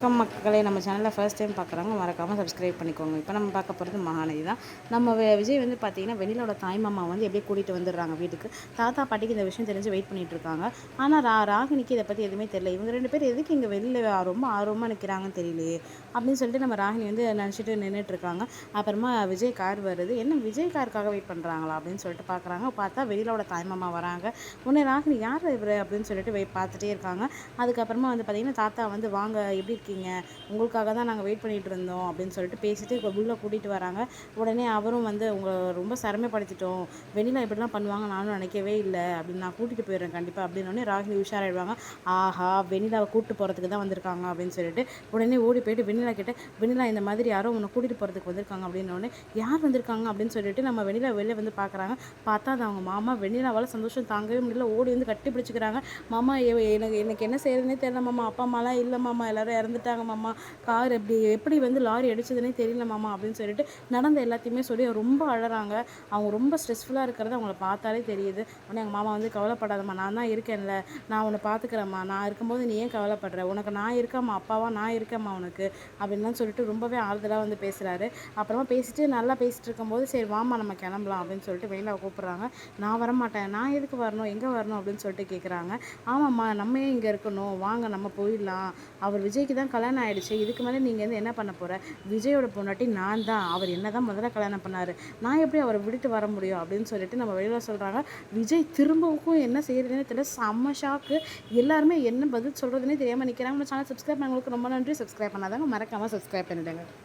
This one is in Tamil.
வணக்கம் மக்களே. நம்ம சேனலில் ஃபர்ஸ்ட் டைம் பார்க்குறாங்க மறக்காமல் சப்ஸ்கிரைப் பண்ணிக்கோங்க. இப்போ நம்ம பார்க்க போகிறது மகாநதி தான். நம்ம விஜய் வந்து பார்த்தீங்கன்னா வெளியிலோட தாய் மாமா வந்து எப்படியே கூட்டிகிட்டு வந்துடுறாங்க வீட்டுக்கு. தாத்தா பாட்டிக்கு இந்த விஷயம் தெரிஞ்சு வெயிட் பண்ணிட்டு இருக்காங்க. ஆனால் ரா ராகினிக்கு இதை பற்றி எதுவுமே தெரியல. இவங்க ரெண்டு பேர் எதுக்கு இங்கே வெளியில் ரொம்ப ஆர்வமாக நிற்கிறாங்கன்னு தெரியலையே. அப்படின்னு சொல்லிட்டு நம்ம ராகினி வந்து நினச்சிட்டு நின்றுட்டு இருக்காங்க. அப்புறமா விஜய் கார் வருது. என்ன விஜய் காருக்காக வெயிட் பண்ணுறாங்களா அப்படின்னு சொல்லிட்டு பார்க்குறாங்க பார்த்தா வெளியிலோட தாய் மாமா வராங்க. உடனே ராகினி யார் இவர் அப்படின்னு சொல்லிட்டு வெயிட் பார்த்துட்டே இருக்காங்க. அதுக்கப்புறமா வந்து பார்த்திங்கன்னா தாத்தா வந்து வாங்க எப்படி இருக்கீங்க. உங்களுக்காக தான் நாங்கள் வெயிட் பண்ணிகிட்டு இருந்தோம் அப்படின்னு சொல்லிட்டு பேசிட்டு இப்போ உள்ளே கூட்டிகிட்டு வராங்க. உடனே அவரும் வந்து உங்களை ரொம்ப சிரமப்படுத்திட்டோம். வெண்ணிலா இப்படிலாம் பண்ணுவாங்க நானும் நினைக்கவே இல்லை அப்படின்னு நான் கூட்டிகிட்டு போயிடுறேன் கண்டிப்பாக அப்படின்னு ராகினி உஷாராயிடுவாங்க. ஆஹா வெண்ணிலாவை கூப்பிட்டு போகிறதுக்கு தான் வந்திருக்காங்க அப்படின்னு சொல்லிட்டு உடனே ஓடி போயிட்டு வெண்ணிலா கிட்ட வெண்ணிலா இந்த மாதிரி யாரோ உன்னை கூட்டிகிட்டு போகிறதுக்கு வந்திருக்காங்க அப்படின்னோடனே யார் வந்திருக்காங்க? அப்படின்னு சொல்லிட்டு நம்ம வெண்ணிலா வெளில வந்து பார்க்குறாங்க பார்த்தா அது அவங்க மாமா. வெண்ணிலாவால் சந்தோஷம் தாங்கவே முடியல. ஓடி வந்து கட்டி பிடிச்சிக்கிறாங்க. மாமா எனக்கு எனக்கு என்ன செய்யறதுனே தெரியல மாமா. அப்பா அம்மாலாம் இல்லை மாமா. எல்லாரும் வந்துட்டாங்க மாமா. கார் எப்படி எப்படி வந்து லாரி அடிச்சதுனே தெரியல மாமா அப்படின்னு சொல்லிட்டு நடந்த எல்லாத்தையுமே சொல்லி ரொம்ப அழறாங்க. அவங்க ரொம்ப ஸ்ட்ரெஸ்ஃபுல்லாக இருக்கிறது அவங்கள பார்த்தாலே தெரியுது. உடனே எங்கள் மாமா வந்து கவலைப்படாதம்மா நான் தான் இருக்கேன்ல. நான் உன்னை பார்த்துக்கிறேம்மா. நான் இருக்கும்போது நீ ஏன் கவலைப்படுற? உனக்கு நான் இருக்கேம்மா அப்பாவா? நான் இருக்கேம்மா உனக்கு. அப்படின்லாம் சொல்லிட்டு ரொம்பவே ஆறுதலாக வந்து பேசுகிறாரு அப்புறமா பேசிட்டு நல்லா பேசிட்டு இருக்கும்போது சரி வாமா நம்ம கிளம்பலாம் அப்படின்னு சொல்லிட்டு வெளியில் கூப்பிட்றாங்க. நான் வரமாட்டேன். நான் எதுக்கு வரணும்? எங்கே வரணும்? அப்படின்னு சொல்லிட்டு கேட்குறாங்க ஆமாம்மா நம்ம ஏன் இங்கே இருக்கணும்? வாங்க நம்ம போயிடலாம். அவர் விஜய்க்கு தான் கல்யாணம் ஆயிடுச்சு. இதுக்கு மேலே நீங்கள் வந்து என்ன பண்ண போகிற விஜயோட பொண்டாட்டி நான் தான். அவர் என்ன தான் முதல்ல கல்யாணம் பண்ணார்? நான் எப்படி அவரை விட்டுட்டு வர முடியும் அப்படின்னு சொல்லிட்டு நம்ம வெளியில் சொல்கிறாங்க விஜய் திரும்பவும் என்ன செய்கிறதுனே தெரியல. செம்ம ஷாக்கு எல்லாருமே என்ன பதில் சொல்கிறதுனே தெரியாமல் நிற்கிறாங்க நம்ம சேனல் சப்ஸ்கிரைப் பண்ணவங்களுக்கு ரொம்ப நன்றி. சப்ஸ்கிரைப் பண்ணாதாங்க மறக்காமல் சப்ஸ்கிரைப் பண்ணிவிடுங்க